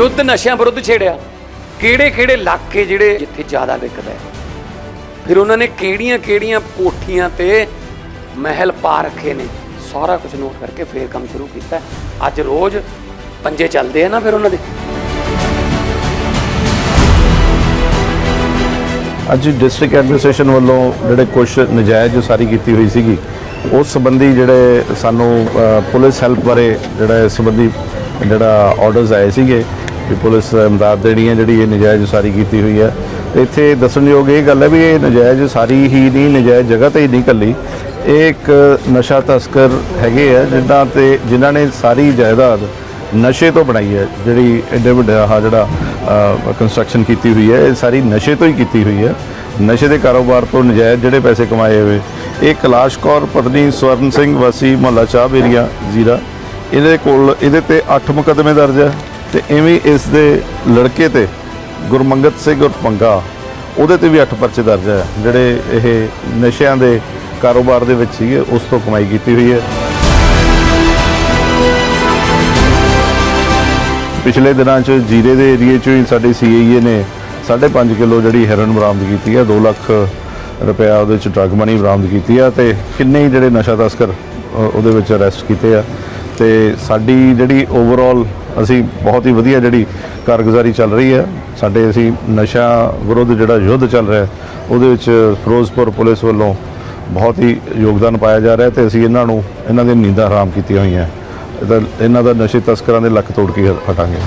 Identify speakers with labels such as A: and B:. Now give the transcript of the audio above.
A: ਯੁੱਧ ਨਸ਼ਿਆਂ ਵਿਰੁੱਧ ਛੇੜਿਆ। ਕਿਹੜੇ ਕਿਹੜੇ ਇਲਾਕੇ ਜਿਹੜੇ ਜਿੱਥੇ ਜ਼ਿਆਦਾ ਵਿਕਦਾ ਹੈ? ਫਿਰ ਉਹਨਾਂ ਨੇ ਕਿਹੜੀਆਂ ਕਿਹੜੀਆਂ ਕੋਠੀਆਂ ਤੇ ਮਹਿਲ ਪਾ ਰੱਖੇ ਨੇ? ਸਾਰਾ ਕੁਝ ਨੋਟ ਕਰਕੇ ਫੇਰ ਕੰਮ ਸ਼ੁਰੂ ਕੀਤਾ ਅੱਜ ਰੋਜ਼ ਪੰਜੇ ਚੱਲਦੇ ਆ ਨਾ ਫਿਰ ਉਹਨਾਂ ਦੇ।
B: ਅੱਜ ਡਿਸਟ੍ਰਿਕਟ ਐਡਮਿਨਿਸਟ੍ਰੇਸ਼ਨ ਵੱਲੋਂ ਜਿਹੜੇ ਕੁਝ ਨਜਾਇਜ਼ ਉਸਾਰੀ ਕੀਤੀ ਹੋਈ ਸੀਗੀ, ਉਸ ਸੰਬੰਧੀ ਜਿਹੜੇ ਸਾਨੂੰ ਪੁਲਿਸ ਹੈਲਪ ਬਾਰੇ ਜਿਹੜਾ ਸੰਬੰਧੀ ਜਿਹੜਾ ਆਰਡਰਸ ਆਏ ਸੀਗੇ ਕਿ ਪੁਲਿਸ ਇਮਦਾਦ ਦੇਣੀ ਹੈ, ਜਿਹੜੀ ਇਹ ਨਜਾਇਜ਼ ਸਾਰੀ ਕੀਤੀ ਹੋਈ ਹੈ। ਇੱਥੇ ਦੱਸਣਯੋਗ ਇਹ ਗੱਲ ਹੈ ਵੀ ਇਹ ਨਜਾਇਜ਼ ਸਾਰੀ ਹੀ ਨਹੀਂ, ਨਜਾਇਜ਼ ਜਗ੍ਹਾ ਤੇ ਹੀ ਨਹੀਂ ਕੱਲੀ। ਇਹ ਇੱਕ ਨਸ਼ਾ ਤਸਕਰ ਹੈਗੇ ਆ ਜਿਨ੍ਹਾਂ ਤੇ ਜਿਨ੍ਹਾਂ ਨੇ ਸਾਰੀ ਜਾਇਦਾਦ ਨਸ਼ੇ ਤੋਂ ਬਣਾਈ ਹੈ, ਜਿਹੜੀ ਐਡੇ ਵੱਡਾ ਆਹ ਜਿਹੜਾ ਕੰਸਟਰਕਸ਼ਨ ਕੀਤੀ ਹੋਈ ਹੈ, ਇਹ ਸਾਰੀ ਨਸ਼ੇ ਤੋਂ ਹੀ ਕੀਤੀ ਹੋਈ ਹੈ। ਨਸ਼ੇ ਦੇ ਕਾਰੋਬਾਰ ਤੋਂ ਨਜਾਇਜ਼ ਜਿਹੜੇ ਪੈਸੇ ਕਮਾਏ ਹੋਏ। ਇਹ ਕੈਲਾਸ਼ ਕੌਰ, ਪਤਨੀ ਸਵਰਨ ਸਿੰਘ ਵਾਸੀ, ਮੁਹੱਲਾ ਚਾਹ ਏਰੀਆ ਜ਼ੀਰਾ। ਇਹਦੇ ਕੋਲ, ਇਹਦੇ ਤੇ 8 ਮੁਕੱਦਮੇ ਦਰਜ ਹੈ। ਤੇ ਐਵੇਂ ਇਸ ਦੇ ਲੜਕੇ ਤੇ ਗੁਰਮੰਗਤ ਸਿੰਘ ਉਰਫ ਪੰਗਾ, ਉਹਦੇ ਤੇ ਵੀ 8 ਪਰਚੇ ਦਰਜ ਹੈ, ਜਿਹੜੇ ਇਹ ਨਸ਼ਿਆਂ ਦੇ ਕਾਰੋਬਾਰ ਦੇ ਵਿੱਚ ਸੀਗੇ, ਉਸ ਤੋਂ ਕਮਾਈ ਕੀਤੀ ਹੋਈ ਹੈ। ਪਿਛਲੇ ਦਿਨਾਂ 'ਚ ਜੀਰੇ ਦੇ ਏਰੀਏ 'ਚ ਹੀ ਸਾਡੇ ਸੀਆਈਏ ਨੇ 5.5 ਕਿਲੋ ਜਿਹੜੀ ਹੈਰੋਇਨ ਬਰਾਮਦ ਕੀਤੀ ਹੈ 2 ਲੱਖ ਰੁਪਇਆ ਉਹਦੇ 'ਚ ਡਰਗ ਮਨੀ ਬਰਾਮਦ ਕੀਤੀ ਆ ਤੇ ਕਿੰਨੇ ਹੀ ਜਿਹੜੇ ਨਸ਼ਾ ਤਸਕਰ ਉਹਦੇ ਵਿੱਚ ਅਰੈਸਟ ਕੀਤੇ ਆ। ਤੇ ਸਾਡੀ ਜਿਹੜੀ ਓਵਰਆਲ ਅਸੀਂ ਬਹੁਤ ਹੀ ਵਧੀਆ ਜਿਹੜੀ ਕਾਰਗੁਜ਼ਾਰੀ ਚੱਲ ਰਹੀ ਹੈ। ਸਾਡੇ ਅਸੀਂ ਨਸ਼ਾ ਵਿਰੁੱਧ ਜਿਹੜਾ ਯੁੱਧ ਚੱਲ ਰਿਹਾ ਉਹਦੇ ਵਿੱਚ ਫਿਰੋਜ਼ਪੁਰ ਪੁਲਿਸ ਵੱਲੋਂ ਬਹੁਤ ਹੀ ਯੋਗਦਾਨ ਪਾਇਆ ਜਾ ਰਿਹਾ ਤੇ ਅਸੀਂ ਇਹਨਾਂ ਨੂੰ, ਇਹਨਾਂ ਦੀਆਂ ਨੀਂਦਾਂ ਹਰਾਮ ਕੀਤੀਆਂ ਹੋਈਆਂ ਇਹਦਾ ਇਹਨਾਂ ਦਾ ਨਸ਼ੇ ਤਸਕਰਾਂ ਦੇ ਲੱਕ ਤੋੜ ਕੇ ਹਟਾਂਗੇ।